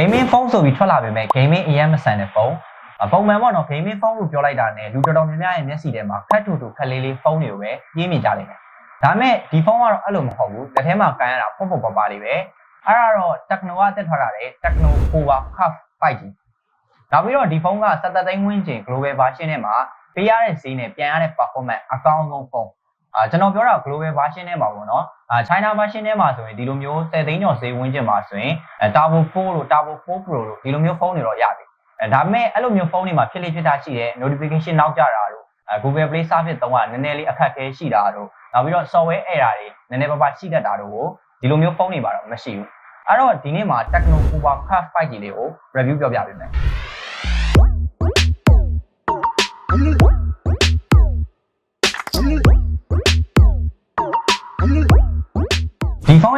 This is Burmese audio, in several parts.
gaming phone ဆိုပြီးထွက်လာပေမဲ့ gaming အရင်မဆန်တဲ့ဖုန်းအပုံမှန်ပေါ့နော် gaming phone လို့ပြောလိုက်တာနဲ့လူတော်တော်များများရဲ့မျက်စိထဲမှာခက်ထူထူခက်လေးလေးဖုန်းတွေကိုပဲပြေးမြင်ကြလိမ့်မယ်ဒါပေမဲ့ဒီဖုန်းကတော့အဲ့လိုမဟုတ်ဘူးလက်ထဲမှာကန်ရတာပုတ်ပုတ်ပပလေးပဲအဲ့ဒါတော့ Tecno ကတက်ထွက်လာတဲ့ Tecno Power Curve 5G နောက်ပြီးတော့ဒီဖုန်းက77သိန်းဝန်းကျင် global version နဲ့မှာပေးရတဲ့ဈေးနဲ့ပြန်ရတဲ့ performance အကောင်းဆုံးဖုန်း အာကျွန်တော်ပြောတာ global version နဲ့မှာပေါ့နော်အာ China version နဲ့မှာဆိုရင်ဒီလိုမျိုး10သိန်းကျော်ဈေးဝန်းကျင်မှာဆိုရင်အဲ Turbo 4လို့ Turbo 4 Pro လို့ဒီလိုမျိုးဖုန်းတွေတော့ရပြီအဲဒါပေမဲ့အဲ့လိုမျိုးဖုန်းတွေမှာဖြစ်လေဖြစ်တာရှိတယ် notification နောက်ကျတာတို့အဲ Google Play Service တုံးကနည်းနည်းလေးအခက်အခဲရှိတာတို့နောက်ပြီးတော့ software error တွေနည်းနည်းပါးပါးရှိတတ်တာတို့ကိုဒီလိုမျိုးဖုန်းတွေပါတော့မရှိဘူးအဲ့တော့ဒီနေ့မှာ Tecno Power Curve 5G လေးကို review ပြောပြပေးမယ်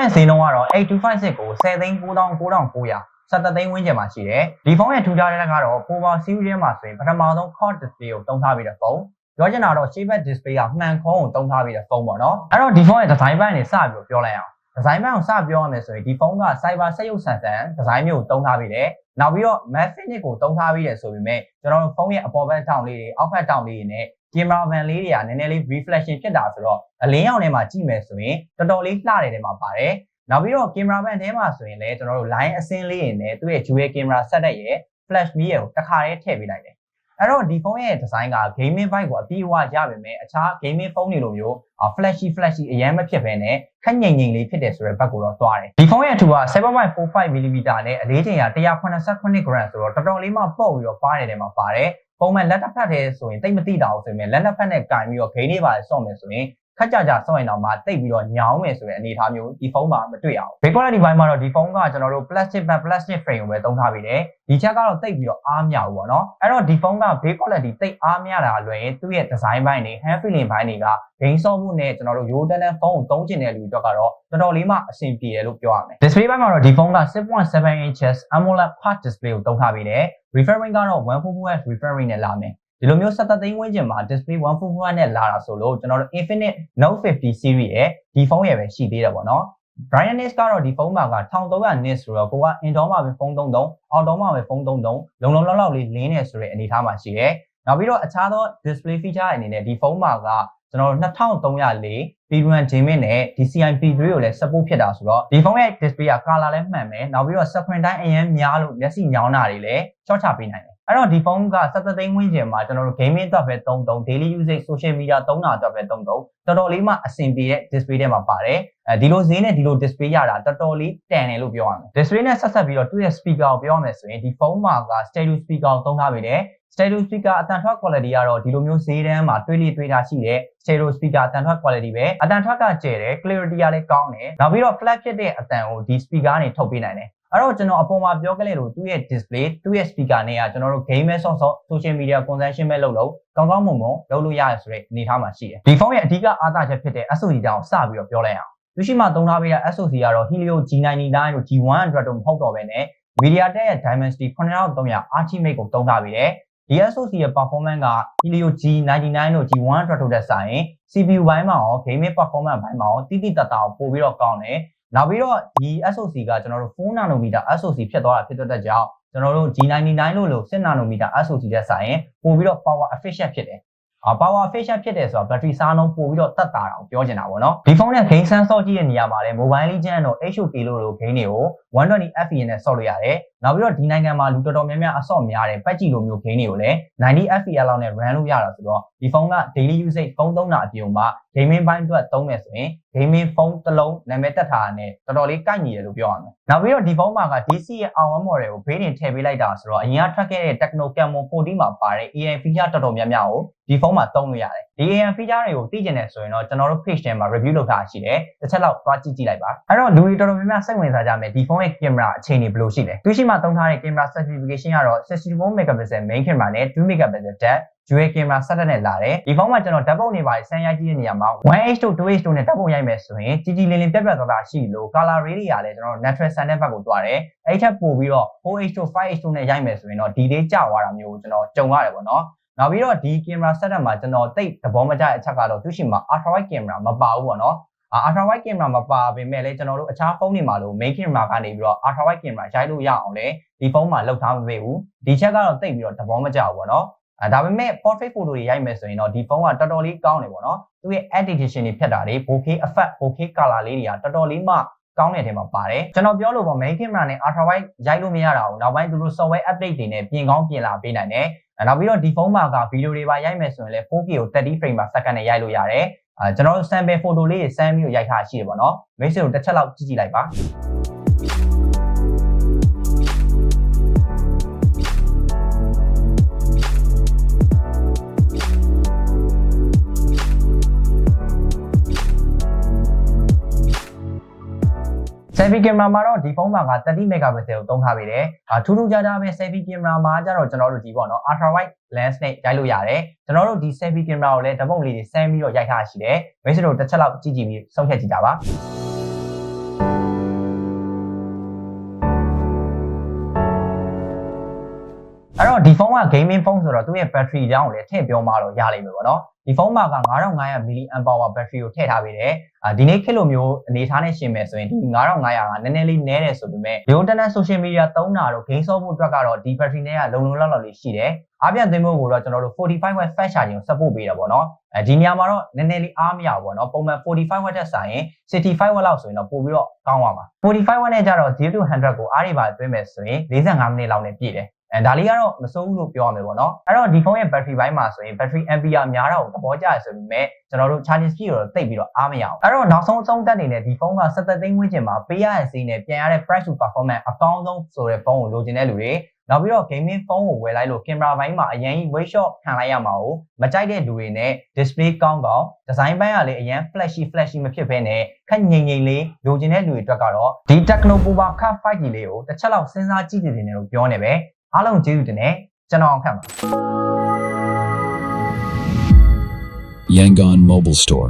ရဲ့ဈေးနှုန်းကတော့8256ကို10သိန်း9900 17သိန်းဝန်းကျင်မှာရှိတယ်ဒီဖုန်းရဲ့ထူးခြားတဲ့ကတော့ Power Series ထဲမှာဆိုရင်ပထမဆုံး Quad Display ကိုတုံးထားပြီးတဲ့ဖုန်းပြောချင်တာတော့ Shape Display ကမှန်ခေါင်းကိုတုံးထားပြီးတဲ့ဖုန်းပေါ့နော်အဲ့တော့ဒီဖုန်းရဲ့ design ဘက်ကနေစပြီးတော့ပြောလိုက်အောင် design ဘက်ကိုစပြောရမယ်ဆိုရင်ဒီဖုန်းက Cyber စက်ရုပ်ဆန်ဆန် design မျိုးကိုတုံးထားပြီးတယ်နောက်ပြီးတော့ matte finish ကိုတုံးထားပြီးတယ်ဆိုပေမဲ့ကျွန်တော်တို့ဖုန်းရဲ့အပေါ်ဘက်တောင်လေးတွေအောက်ဘက်တောင်လေးတွေနဲ့ camera van လေးတွေကနည်းနည်းလေး reflection ဖြစ်တာဆိုတော့အလင်းရောင်ထဲမှာကြည့်မယ်ဆိုရင်တော်တော်လေးလှတယ်ထဲမှာပါတယ်နောက်ပြီးတော့ camera van ထဲမှာဆိုရင်လည်းကျွန်တော်တို့ line အစင်းလေးတွေနဲ့သူ့ရဲ့ dual camera setup ရဲ့ flash mirror ကိုတစ်ခါတည်းထည့်ပေးလိုက်တယ် အဲ့တော့ဒီဖုန်းရဲ့ design က gaming vibe ကိုအပြည့်အဝရပါမယ်အခြား gaming ဖုန်းတွေလိုမျိုး flashy flashy အရင်မဖြစ်ဘဲနဲ့ခက်ငိမ့်ငိမ့်လေးဖြစ်တယ်ဆိုတဲ့ဘက်ကိုတော့သွားတယ်ဒီဖုန်းရဲ့အထူက7.45 mm နဲ့အလေးချိန်က189 gram ဆိုတော့တော်တော်လေးမှပေါ့ပြီးတော့ပါတယ်တယ်မှာပါတယ်ပုံမှန်လက်တစ်ဖက်တည်းဆိုရင်တိတ်မတိတာအောင်ဆိုရင်လက်လက်ဖက်နဲ့ကင်ပြီးတော့ဂိမ်းလေးပါဆော့မယ်ဆိုရင် ခက်ကြကြဆော့ရင်တော့မှတိတ်ပြီးတော့ညောင်းမယ်ဆိုတဲ့အနေအထားမျိုးဒီဖုန်းမှာမတွေ့ရအောင် Big quality ဘိုင်းမှာတော့ဒီဖုန်းကကျွန်တော်တို့ plastic band plastic frame ကိုပဲသုံးထားပြီးတယ်ဒီချက်ကတော့တိတ်ပြီးတော့အားမြဘူးပေါ့နော်အဲ့တော့ဒီဖုန်းက big quality တိတ်အားမြတာလွယ်ရင်သူ့ရဲ့ design ဘိုင်းတွေ hand feeling ဘိုင်းတွေကဂိမ်းဆော့မှုနဲ့ကျွန်တော်တို့ရိုးတန်းတန်းဖုန်းကိုသုံးချင်တဲ့လူတွေအတွက်ကတော့တော်တော်လေးမှအဆင်ပြေတယ်လို့ပြောရမယ် display ဘိုင်းမှာတော့ဒီဖုန်းက6.7 inches AMOLED quad display ကိုသုံးထားပြီးတယ် refreshing ကတော့ 144Hz refreshing နဲ့လာမယ် ဒီလိုမျိုး17သိန်းဝန်းကျင်မှာ display 144နဲ့လာတာဆိုလို့ကျွန်တော်တို့ Infinite Note 50 series ရဲ့ဒီဖုန်းရဲ့ပဲရှိသေးတယ်ပေါ့နော် brightness ကတော့ဒီဖုန်းမှာက1300 nits ဆိုတော့ကိုက indoor မှာပဲဖုန်းသုံးသုံး outdoor မှာပဲဖုန်းသုံးသုံးလုံလုံလောက်လောက်လေးလင်းနေဆိုတဲ့အနေအထားမှာရှိတယ်။နောက်ပြီးတော့အခြားသော display feature အနေနဲ့ဒီဖုန်းမှာကကျွန်တော်တို့2304 P1 Gaming နဲ့ DCI P3 ကိုလည်း support ဖြစ်တာဆိုတော့ဒီဖုန်းရဲ့ display က color လည်းမှန်မယ်။နောက်ပြီးတော့ screen time အရင်များလို့မျက်စိညောင်းတာတွေလည်းချော့ချပေးနိုင်တယ်။ အဲ့တော့ဒီဖုန်းက17သိန်းဝန်းကျင်မှာကျွန်တော်တို့ gaming အတွက်ပဲသုံးသုံး daily usage social media သုံးတာအတွက်ပဲသုံးသုံးတော်တော်လေးမှအဆင်ပြေတဲ့ display ထဲမှာပါတယ်အဲဒီလိုဈေးနဲ့ဒီလို display ရတာတော်တော်လေးတန်တယ်လို့ပြောရမယ် display နဲ့ဆက်ဆက်ပြီးတော့သူ့ရဲ့ speaker ကိုပြောရမယ်ဆိုရင်ဒီဖုန်းမှာက stereo speaker ကိုသုံးထားပေးတယ် stereo speaker အတန်ထွက် quality ကတော့ဒီလိုမျိုးဈေးတန်းမှာတွေးလိတွေးတာရှိတဲ့ stereo speaker အတန်ထွက် quality ပဲအတန်ထွက်ကကျယ်တယ် clarity ကလည်းကောင်းတယ်နောက်ပြီးတော့ flat ဖြစ်တဲ့အတန်ကိုဒီ speaker ကနေထုတ်ပေးနိုင်တယ် အဲ့တော့ကျွန်တော်အပေါ်မှာပြောခဲ့လေလို့သူ့ရဲ့ display သူ့ရဲ့ speaker နဲ့ကကျွန်တော်တို့ game ပဲဆော့ဆော့ social media consumption ပဲလုပ်လို့ကောင်းကောင်းမွန်မွန်လုပ်လို့ရတယ်ဆိုတဲ့အနေအထားမှာရှိတယ်ဒီဖုန်းရဲ့အဓိကအားသာချက်ဖြစ်တဲ့ SOC တောင်စပြီးတော့ပြောလိုက်အောင်သူရှိမှသုံးထားပေးတဲ့ SOC ကတော့ Helio G99 တို့ G100 တို့မဟုတ်တော့ဘဲနဲ့ MediaTek ရဲ့ Dimensity 9300 Ultimate ကိုသုံးထားပေးတယ်ဒီ SOC ရဲ့ performance က Helio G99 တို့ G100 တို့တက်ဆိုင် CPU ဘိုင်းမှာရော gaming performance ဘိုင်းမှာရောတိတိတတ်တာကိုပို့ပြီးတော့ကောင်းတယ် နောက်ပြီးတော့ဒီ SOC ကကျွန်တော်တို့4 nanometer SOC ဖြစ်သွားတာဖြစ်တဲ့ကြောင့်ကျွန်တော်တို့ G99 လို့လို့6 nanometer SOC တက်ဆိုင်ရင်ပို့ပြီးတော့ power efficient ဖြစ်တယ်အာ power efficient ဖြစ်တယ်ဆိုတော့ battery စားနှုန်းပို့ပြီးတော့တက်တာအောင်ပြောချင်တာပေါ့နော်ဒီဖုန်းနဲ့ game sensor ကြည့်တဲ့နေရာမှာလည်း mobile legend တို့ HOT လို့လို့ game တွေကို120 fps နဲ့ဆော့လို့ရတယ်နောက်ပြီးတော့ဒီနိုင်ငံမှာလူတော်တော်များများအဆော့များတယ်ပတ်ကြည့်လိုမျိုး game တွေကိုလည်း90 fps လောက်နဲ့ run လို့ရတာဆိုတော့ဒီဖုန်းက daily usage ဖုန်းသုံးတာအပြင်မှာ gaming ဘိုင်းအတွက်သုံးမယ်ဆိုရင် gaming ဖုန်းတစ်လုံးနာမည်တက်ထားတာနဲ့တော်တော်လေးကိုက်ညီတယ်လို့ပြောရမယ်နောက်ပြီးတော့ဒီဖုန်းမှာက DC ရဲ့ R1 model ကိုဘေးတင်ထည့်ပေးလိုက်တာဆိုတော့အရင်ကထွက်ခဲ့တဲ့ Tecno Camon 40မှာပါတဲ့ AI feature တော်တော်များများကိုဒီဖုန်းမှာသုံးလို့ရတယ်ဒီ AI feature တွေကိုသိကျင်တယ်ဆိုရင်တော့ကျွန်တော်တို့ page ထဲမှာ review လုပ်ထားရှိတယ်တစ်ချက်လောက်သွားကြည့်ကြည့်လိုက်ပါအဲ့တော့လူတွေတော်တော်များများစိတ်ဝင်စားကြမယ်ဒီဖုန်းရဲ့ camera အခြေအနေဘယ်လိုရှိလဲသူရှိမှသုံးထားတဲ့ camera certification ကတော့64 megapixel main camera နဲ့2 megapixel depth dual camera setup နဲ့လာတယ်ဒီဖုန်းမှာကျွန်တော်ဓာတ်ပုံတွေပါဆန်းရိုက်ကြည့်တဲ့နေရာမှာ 1H တို့ 2H တို့နဲ့ဓာတ်ပုံရိုက်မယ်ဆိုရင်ကြီးကြီးလင်းလင်းပြတ်ပြတ်သားသားရှိလို့ color ray တွေကလည်းကျွန်တော် natural sun တဲ့ဘက်ကိုတွားတယ်အဲ့ထက်ပိုပြီးတော့ 4H တို့ 5H တို့နဲ့ရိုက်မယ်ဆိုရင်တော့ဒီလေးကျသွားတာမျိုးကျွန်တော်ကြုံရတယ်ပေါ့နော် နောက်ပြီးတော့ဒီ camera setup မှာကျွန်တော်တိတ်သဘောမကျတဲ့အချက်ကတော့သူရှိမှာ ultra wide camera မပါဘူးပေါ့နော် ultra wide camera မပါပေမဲ့လည်းကျွန်တော်တို့အခြားဖုန်းတွေမှာလို့ main camera ကနေပြီးတော့ ultra wide camera ရိုက်လို့ရအောင်လေဒီဖုန်းမှာလောက်ထားမပေးဘူးဒီချက်ကတော့တိတ်ပြီးတော့သဘောမကျဘူးပေါ့နော်အဲဒါပေမဲ့ portrait photo တွေရိုက်မယ်ဆိုရင်တော့ဒီဖုန်းကတော်တော်လေးကောင်းတယ်ပေါ့နော်သူရဲ့ editation တွေဖြတ်တာတွေ 4K effect 4K color လေးတွေကတော်တော်လေးမှကောင်းတဲ့အထဲမှာပါတယ်ကျွန်တော်ပြောလို့ပေါ့ main camera နဲ့ ultra wide ရိုက်လို့မရတာဘူးနောက်ပိုင်းသူတို့ software update တွေနဲ့ပြင်ကောင်းပြင်လာပေးနိုင်တယ်အဲ နောက်ပြီးတော့ဒီဖုန်းမှာကဗီဒီယိုတွေပါရိုက်မယ်ဆိုရင်လည်း 4K ကို30 frame per second နဲ့ရိုက်လို့ရတယ်အဲကျွန်တော်တို့ sample photo လေးတွေ send ပြီးတော့ရိုက်ထားရှိတယ်ပေါ့နော်မိတ်ဆွေတို့တစ်ချက်လောက်ကြည့်ကြည့်လိုက်ပါ selfie camera မှာတော့ဒီဖုန်းမှာက30 megapixel ကိုသုံးထားပေးတယ်။အာထူးထူးခြားခြားပဲ selfie camera မှာကျတော့ကျွန်တော်တို့ဒီပေါ့နော် ultra wide lens နဲ့ရိုက်လို့ရတယ်။ကျွန်တော်တို့ဒီ selfie camera ကိုလည်းဓာတ်ပုံလေးတွေဆန်းပြီးတော့ရိုက်ထားရှိတယ်။မိတ်ဆွေတို့တစ်ချက်လောက်ကြည့်ကြည့်ပြီးဆုံးဖြတ်ကြည့်ကြပါ။ တော့ဒီဖုန်းက gaming phone ဆိုတော့သူ့ရဲ့ battery ကြောင်းကိုလည်းထည့်ပြောမှတော့ရလိမ့်မယ်ပေါ့နော်ဒီဖုန်းမှာက9500 mAh battery ကိုထည့်ထားပေးတယ်အာဒီနေ့ခေတ်လိုမျိုးအနေထားနဲ့ရှင်မယ်ဆိုရင်ဒီ9500ကနည်းနည်းလေးနည်းတယ်ဆိုပေမဲ့ဒီ internet social media သုံးတာတော့ game ဆော့ဖို့အတွက်ကတော့ဒီ battery နဲ့ကလုံလုံလောက်လောက်လေးရှိတယ်အားပြန်သွင်းဖို့ကိုတော့ကျွန်တော်တို့ 45 watt fast charging ကို support ပေးတာပေါ့နော်အဲဒီနေရာမှာတော့နည်းနည်းလေးအားမရဘူးပေါ့နော်ပုံမှန် 45 watt တက်ဆိုင်ရင် 65 watt လောက်ဆိုရင်တော့ပို့ပြီးတော့ကောင်းသွားမှာ 45 watt နဲ့ကျတော့0 to 100ကိုအားတွေပါသွင်းမယ်ဆိုရင်45မိနစ်လောက်နဲ့ပြည့်တယ် အဲဒါလေးကတော့မစိုးဘူးလို့ပြောရမယ်ပေါ့နော်အဲ့တော့ဒီဖုန်းရဲ့ battery ဘိုင်းမှာဆိုရင် battery ampere များတာကိုသဘောကျရဆိုပေမဲ့ကျွန်တော်တို့ charging speed ကိုတော့တိတ်ပြီးတော့အားမရအောင်အဲ့တော့နောက်ဆုံးအဆုံးတက်နေနဲ့ဒီဖုန်းက17သိန်းဝန်းကျင်မှာပေးရတဲ့စီးနဲ့ပြန်ရတဲ့ price to performance အကောင်းဆုံးဆိုတဲ့ဖုန်းကိုလိုချင်တဲ့လူတွေနောက်ပြီးတော့ gaming ဖုန်းကိုဝယ်လိုက်လို့ camera ဘိုင်းမှာအရင်ကြီး weight shot ခံလိုက်ရမှာကိုမကြိုက်တဲ့လူတွေနဲ့ display ကောင်းကောင်း design ဘိုင်းကလည်းအရင် flashy flashy မဖြစ်ဘဲနဲ့ခက်ငိမ့်ငိမ့်လေးလိုချင်တဲ့လူတွေအတွက်ကတော့ဒီ Tecno Pova Cut 5G လေးကိုတစ်ချက်လောက်စဉ်းစားကြည့်နေတယ်လို့ပြောနေပဲ အားလုံးကျေးဇူးတင်တယ်ကျွန်တော်အောင်ခန့်ပါ Yangon Mobile Store.